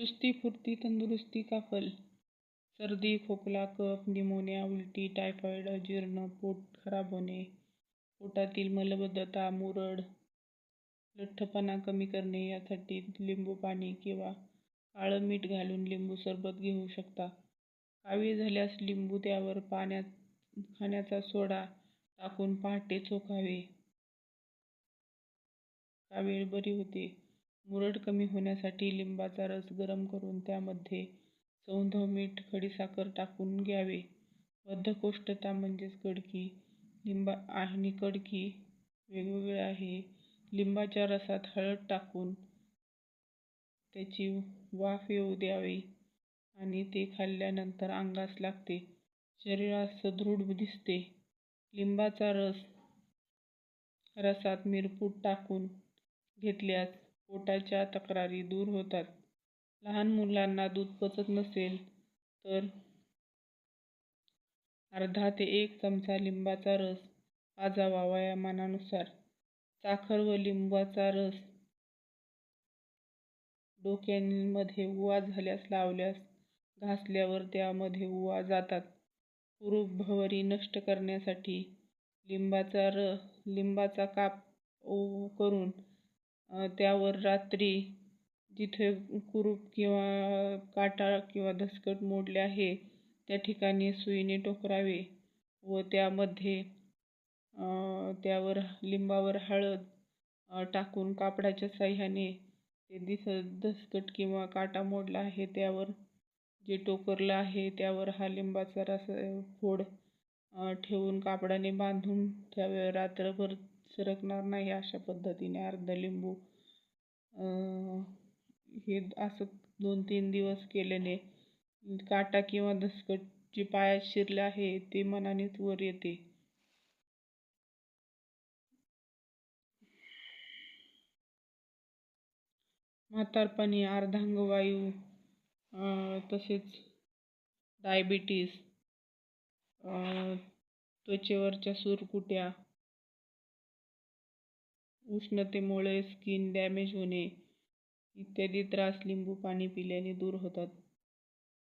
चुस्ती फुर्ती तंदुरुस्ती का फल? सर्दी खोकला कफ निमोनिया उलटी टायफॉइड अजीर्ण पोट खराब होणे पोटातील मलबद्धता मुरड लठ्ठपणा कमी करणे यासाठी लिंबू पाणी किंवा काळं मीठ घालून लिंबू सरबत घेऊ शकता. कावी झाल्यास लिंबू त्यावर पाण्यात खाण्याचा सोडा टाकून पहाटे चोखावे. कावीळ बरी होते. मुरड कमी होण्यासाठी लिंबाचा रस गरम करून त्यामध्ये सौंधव मीठ खडीसाखर टाकून घ्यावे. बद्धकोष्ठता म्हणजेच कडकी. लिंबा आणि कडकी वेगवेगळे आहे. लिंबाच्या रसात हळद टाकून त्याची वाफ येऊ द्यावी आणि ते खाल्ल्यानंतर अंगास लागते. शरीरास सदृढ दिसते. लिंबाचा रस रसात मिरपूड टाकून घेतल्यास पोटाच्या तक्रारी दूर होतात. लहान मुलांना दूध पचत नसेल तर अर्धा ते एक चमचा लिंबाचा रस पाजावा वयामानानुसार. साखर व लिंबाचा रस डोक्यांमध्ये उवा झाल्यास लावल्यास घासल्यावर त्यामध्ये उवा जातात. कुरूप भवरी नष्ट करण्यासाठी लिंबाचा र लिंबाचा काप करून त्यावर रात्री जिथे कुरूप किंवा काटा किंवा दसकट मोडले आहे त्या ठिकाणी सुईने टोकरावे व त्यामध्ये त्यावर लिंबावर हळद टाकून कापडाच्या साह्याने ते दिस दसकट किंवा काटा मोडला आहे त्यावर जे टोकरलं आहे त्यावर हा लिंबाचा रस फोड ठेवून कापडाने बांधून ठेवावे. रात्रभर सरकणार नाही अशा पद्धतीने अर्ध लिंबू हे असं दोन तीन दिवस केल्याने काटा किंवा दसकट जे पायात शिरले आहे ते मनानेच वर येते. म्हातारपणी अर्धांगवायू तसेच डायबिटीस त्वचेवरच्या सुरकुट्या उष्णतेमुळे स्किन डॅमेज होणे इत्यादी त्रास लिंबू पाणी पिल्याने दूर होतात.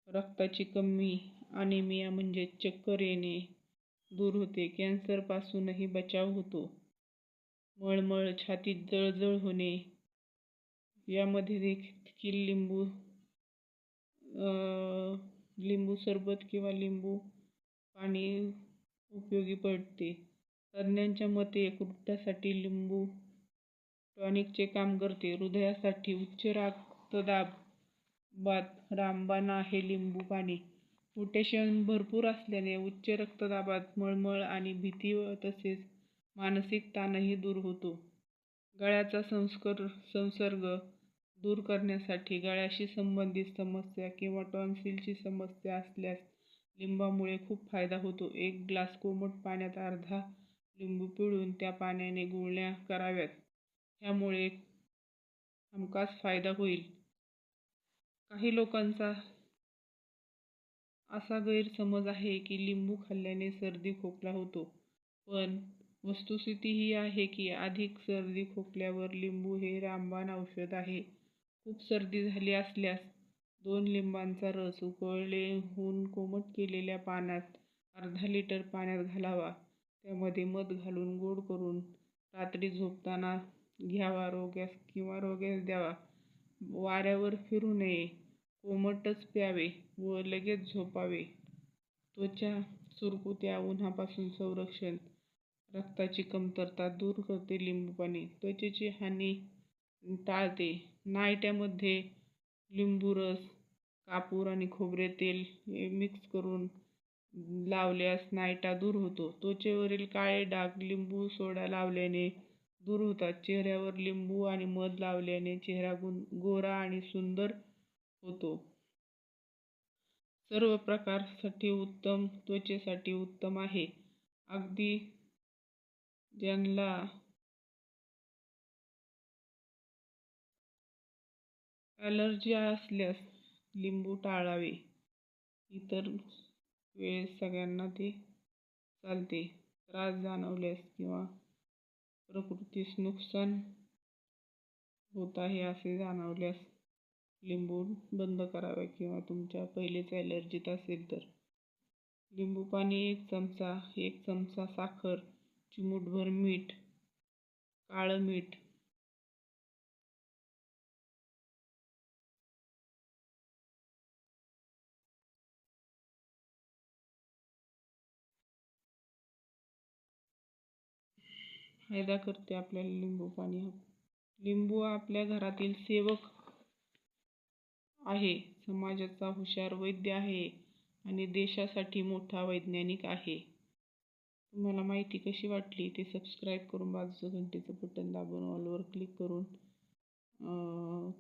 रक्ताची कमी अनिमिया म्हणजे चक्कर येणे दूर होते. कॅन्सरपासूनही बचाव होतो. मळमळ छातीत जळजळ होणे यामध्ये देखील लिंबू लिंबू सरबत किंवा लिंबू पाणी उपयोगी पडते. तज्ज्ञांच्या मते यकृतासाठी लिंबू टॉनिकचे काम करते. हृदयासाठी उच्च रक्तदाबात रामबाण आहे लिंबू पाणी. पोटॅशियम भरपूर असल्याने उच्च रक्तदाबात मळमळ आणि भीती तसेच मानसिक ताणही दूर होतो. गळ्याचा संस्कर संसर्ग दूर करण्यासाठी गळ्याशी संबंधित समस्या किंवा टॉन्सिलची समस्या असल्यास लिंबामुळे खूप फायदा होतो. एक ग्लास कोमट पाण्यात अर्धा लिंबू पिळून त्या पाण्याने गुळण्या कराव्यात. ह्यामुळे हमखास फायदा होईल. काही लोकांचा असा गैरसमज आहे की लिंबू खाल्ल्याने सर्दी खोकला होतो. पण वस्तुस्थिती ही आहे की अधिक सर्दी खोकल्यावर लिंबू हे रामबाण औषध आहे. खूप सर्दी झाली असल्यास दोन लिंबांचा रस उकळून कोमट केलेल्या पाण्यात अर्धा लिटर पाण्यात घालावा. त्यामध्ये मध घालून गोड करून रात्री झोपताना घ्यावा रोग्यास किंवा रोग्यास द्यावा. वाऱ्यावर फिरू नये कोमटच प्यावे व लगेच झोपावे. त्वचा सुरकुत्या उन्हापासून संरक्षण. रक्ताची कमतरता दूर करते लिंबू पाणी त्वचेची हानी टाळते. नायट्यामध्ये लिंबू रस कापूर आणि खोबरे तेल हे मिक्स करून लावल्यास नायटा दूर होतो. त्वचेवरील काळे डाग लिंबू सोडा लावल्याने दूर होतात. चेहऱ्यावर लिंबू आणि मध लावल्याने चेहरा गुण गोरा आणि सुंदर होतो. सर्व प्रकारसाठी उत्तम त्वचेसाठी उत्तम आहे. अगदी ज्यांना ॲलर्जी असल्यास लिंबू टाळावे. इतर वेळेस सगळ्यांना ते चालते. त्रास जाणवल्यास किंवा प्रकृतीस नुकसान होत आहे असे जाणवल्यास लिंबू बंद करावे किंवा तुमच्या पहिलेच ॲलर्जीत असेल तर. लिंबू पाणी एक चमचा एक चमचा साखर चिमूटभर मीठ काळं मीठ फायदा करते आपल्याला लिंबू पाणी. लिंबू आपल्या घरातील सेवक आहे. समाजाचा हुशार वैद्य आहे आणि देशासाठी मोठा वैज्ञानिक आहे. तुम्हाला माहिती कशी वाटली? ते सबस्क्राईब करून बाजूचं घंटेचं बटन दाबून ऑलवर क्लिक करून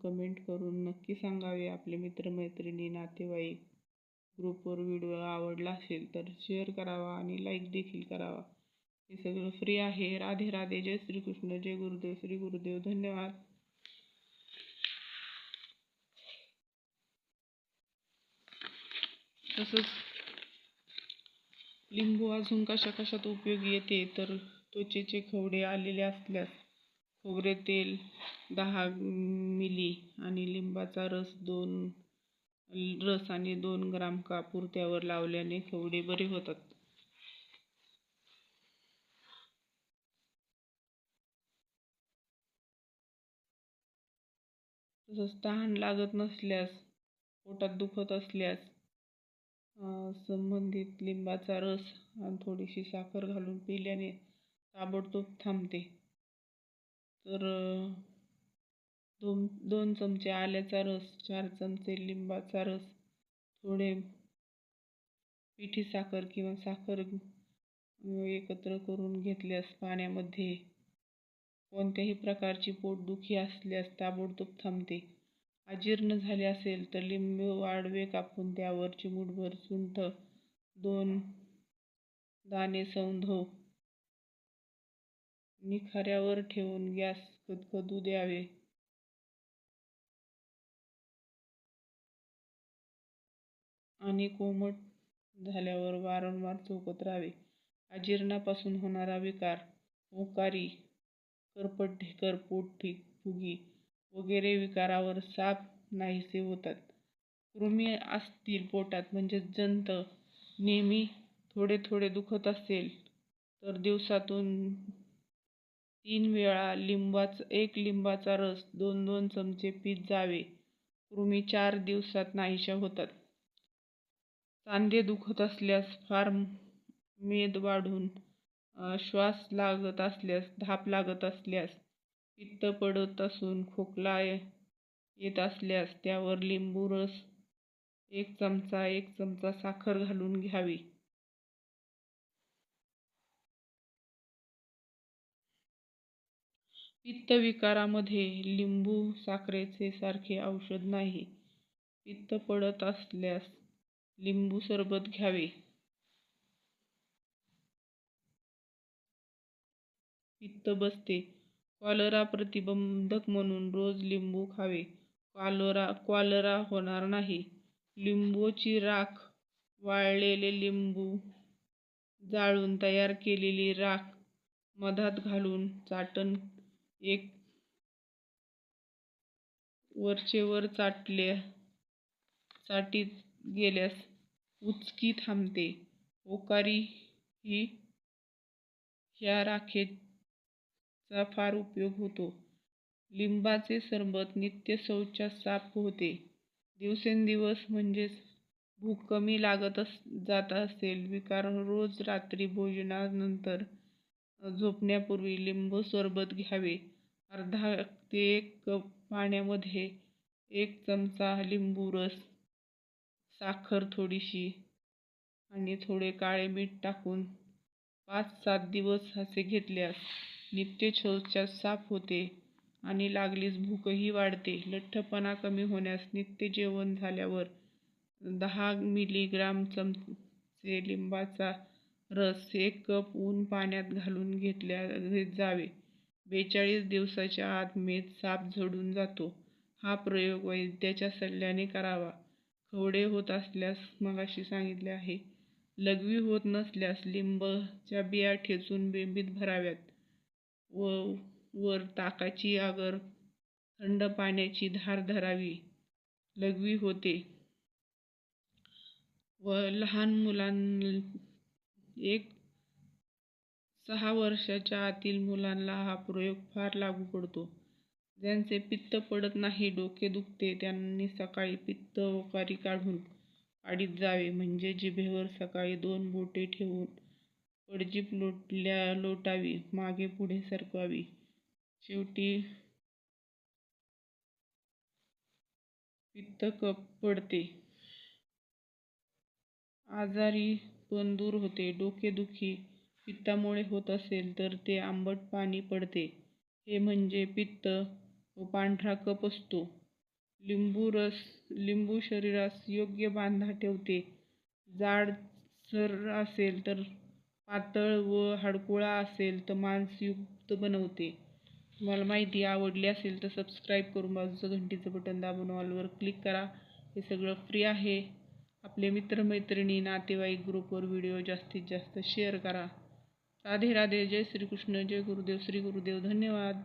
कमेंट करून नक्की सांगावे. आपले मित्रमैत्रिणी नातेवाईक ग्रुपवर व्हिडिओ आवडला असेल तर शेअर करावा आणि लाईक देखील करावा. हे सगळं फ्री आहे. राधे राधे. जय श्रीकृष्ण. जय गुरुदेव. श्री गुरुदेव. धन्यवाद. तसंच लिंबू अजून कशा कशात उपयोगी येते? तर त्वचेचे खवडे आलेले असल्यास खोबरे तेल दहा मिली आणि लिंबाचा रस दोन रस आणि दोन ग्राम कापूर त्यावर लावल्याने खवडे बरे होतात. तसंच तहान लागत नसल्यास पोटात दुखत असल्यास संबंधित लिंबाचा रस आणि थोडीशी साखर घालून पिल्याने ताबडतोब थांबते. तर दोन दोन चमचे आल्याचा रस चार चमचे लिंबाचा रस थोडे पिठी साखर किंवा साखर एकत्र करून घेतल्यास पाण्यामध्ये कोणत्याही प्रकारची पोटदुखी असल्यास ताबडतोब थांबते. अजीर्ण झाले असेल तर लिंबू वाडवे कापून त्यावर चिमूटभर सुंठ दोन दाणे सौंधव निखाऱ्यावर ठेवून गॅस खदखदू द्यावे. आणि कोमट झाल्यावर वारंवार चौकत राहावे. अजीर्णापासून होणारा विकार ओकारी करपट पोटी फुगी वगैरे विकारावर साप नाहीसे होतात. कृमी असतील पोटात म्हणजे जंत नेहमी थोडे थोडे दुखत असेल तर दिवसातून तीन वेळा लिंबाचा एक लिंबाचा रस दोन दोन चमचे पीत जावे. कृमी चार दिवसात नाहीशा होतात. सांधे दुखत असल्यास फार मेद वाढून श्वास लागत असल्यास धाप लागत असल्यास पित्त पडत असून खोकला येत असल्यास त्यावर लिंबू रस एक चमचा एक चमचा साखर घालून घ्यावी. पित्तविकारामध्ये लिंबू साखरेचे सारखे औषध नाही. पित्त पडत असल्यास लिंबू सरबत घ्यावे. पित्त बसते. कॉलरा प्रतिबंधक म्हणून रोज लिंबू खावे. कॉलरा कॉलरा होणार नाही. लिंबूची राख वाळलेले लिंबू जाळून तयार केलेली राख मधात घालून चाटण एक वरचेवर चाटल्या चाटीत गेल्यास उचकी थांबते. ओकारी ही ह्या राखेत चा फार उपयोग होतो. लिंबाचे सरबत नित्य शौचास साफ होते. दिवसेंदिवस म्हणजेच भूक कमी लागत अस जात असेल विकार रोज रात्री भोजनानंतर झोपण्यापूर्वी लिंबू सरबत घ्यावे. अर्धा ते एक कप पाण्यामध्ये एक चमचा लिंबू रस साखर थोडीशी आणि थोडे काळे मीठ टाकून पाच सात दिवस असे घेतल्यास नित्य शौचास साफ होते आणि लागलीच भूकही वाढते. लठ्ठपणा कमी होण्यास नित्य जेवण झाल्यावर दहा मिलीग्राम चमचे लिंबाचा रस एक कप ऊन पाण्यात घालून घेतल्या जावे. बेचाळीस दिवसाच्या आत मेद साप झडून जातो. हा प्रयोग वैद्याच्या सल्ल्याने करावा. खवडे होत असल्यास मगाशी सांगितले आहे लघवी होत नसल्यास लिंबच्या बिया ठेचून बेंबीत भराव्यात. व वर ताकाची आगर थंड पाण्याची धार धरावी लघवी होते. व लहान मुलां एक सहा वर्षाच्या आतील मुलांना हा प्रयोग फार लागू पडतो. ज्यांचे पित्त पडत नाही डोके दुखते त्यांनी सकाळी पित्त ओकारी काढून काढीत जावे. म्हणजे जिभेवर सकाळी दोन बोटे ठेवून पडजीप लोटल्या लोटावी मागे पुढे सरकवावी. शेवटी पित्त कप पडते आजारी पण दूर होते. डोकेदुखी पित्तामुळे होत असेल तर ते आंबट पाणी पडते. हे म्हणजे पित्त व पांढरा कप असतो. लिंबू रस लिंबू शरीरास योग्य बांधा ठेवते. जाड सर असेल तर पातळ व हाडकुळा असेल तर मांसयुक्त बनवते. तुम्हाला माहिती आवडली असेल तर सबस्क्राईब करून बाजूचं घंटीचं बटन दाबून ऑलवर क्लिक करा. हे सगळं फ्री आहे. आपले मित्रमैत्रिणी नातेवाईक ग्रुपवर व्हिडिओ जास्तीत जास्त शेअर करा. राधे राधे जय श्रीकृष्ण जय गुरुदेव श्री गुरुदेव धन्यवाद.